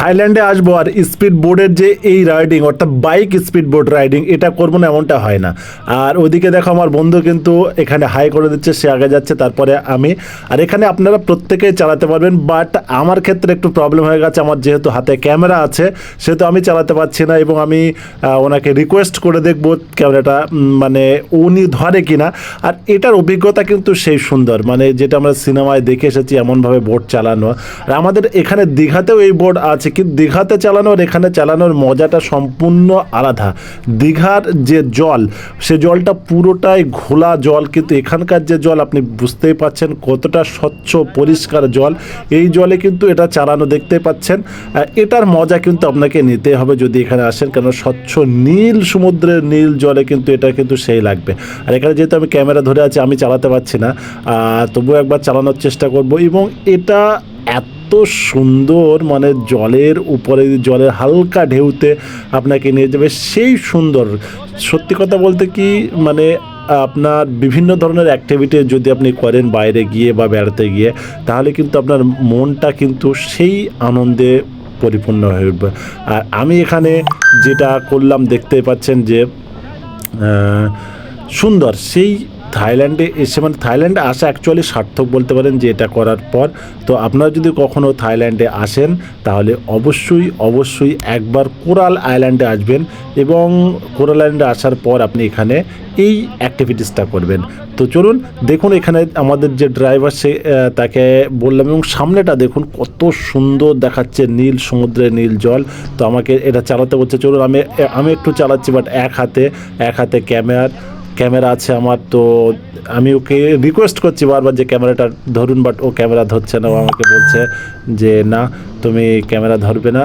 থাইল্যান্ডে আসব আর স্পিড বোর্ডের যে এই রাইডিং অর্থাৎ বাইক স্পিড বোর্ড রাইডিং এটা করব না এমনটা হয় না। আর ওদিকে দেখো আমার বন্ধু কিন্তু এখানে হাই করে দিচ্ছে, সে আগে যাচ্ছে, তারপরে আমি। আর এখানে আপনারা প্রত্যেকেই চালাতে পারবেন বাট আমার ক্ষেত্রে একটু প্রবলেম হয়ে গেছে, আমার যেহেতু হাতে ক্যামেরা আছে, সেহেতু আমি চালাতে পারছি না এবং আমি ওনাকে রিকোয়েস্ট করে দেখব ক্যামেরাটা মানে উনি ধরে কিনা। আর এটার অভিজ্ঞতা কিন্তু সেই সুন্দর মানে যেটা আমরা সিনেমায় দেখে এসেছি, এমনভাবে বোট চালানো। আর আমাদের এখানে দীঘাতেও এই বোর্ড আছে কিন্তু দীঘাতে চালানো আর এখানে চালানোর মজাটা সম্পূর্ণ আলাদা। দীঘার যে জল, সে জলটা পুরোটাই ঘোলা জল, কিন্তু এখানকার যে জল আপনি বুঝতেই পাচ্ছেন কতটা স্বচ্ছ, পরিষ্কার জল। এই জলে কিন্তু এটা চালানো দেখতে পাচ্ছেন। এটার মজা কিন্তু আপনাকে নিতে হবে যদি এখানে আসেন কেন স্বচ্ছ নীল, সমুদ্রের নীল জলে কিন্তু এটা কিন্তু সেই লাগবে। আর এখানে যেহেতু আমি ক্যামেরা ধরে আছি, আমি চালাতে পারছি না। তবুও একবার চালানোর চেষ্টা করব। এবং এটা এত সুন্দর মানে জলের উপরে, জলের হালকা ঢেউতে আপনাকে নিয়ে যাবে সেই সুন্দর। সত্যি কথা বলতে কি মানে আপনার বিভিন্ন ধরনের অ্যাক্টিভিটি যদি আপনি করেন বাইরে গিয়ে বা বেড়াতে গিয়ে, তাহলে কিন্তু আপনার মনটা কিন্তু সেই আনন্দে পরিপূর্ণ হয়ে উঠবে। আর আমি এখানে যেটা করলাম, দেখতে পাচ্ছেন যে সুন্দর, সেই থাইল্যান্ডে এসে মানে থাইল্যান্ডে আসা অ্যাকচুয়ালি সার্থক বলতে পারেন যে এটা করার পর। তো আপনারা যদি কখনও থাইল্যান্ডে আসেন, তাহলে অবশ্যই অবশ্যই একবার কোরাল আইল্যান্ডে আসবেন এবং কোরাল আইল্যান্ডে আসার পর আপনি এখানে এই অ্যাক্টিভিটিসটা করবেন। তো চলুন, দেখুন এখানে আমাদের যে ড্রাইভার সে তাকে বললাম এবং সামনেটা দেখুন কত সুন্দর দেখাচ্ছে নীল সমুদ্রের নীল জল। তো আমাকে এটা চালাতে বলছে, চলুন আমি আমি একটু চালাচ্ছি বাট এক হাতে এক হাতে ক্যামেরা ক্যামেরা আছে আমার, তো আমি ওকে রিকোয়েস্ট করছি বারবার যে ক্যামেরাটা ধরুন বাট ও ক্যামেরা ধরছে না, ও আমাকে বলছে যে, না, তুমি ক্যামেরা ধরবে না।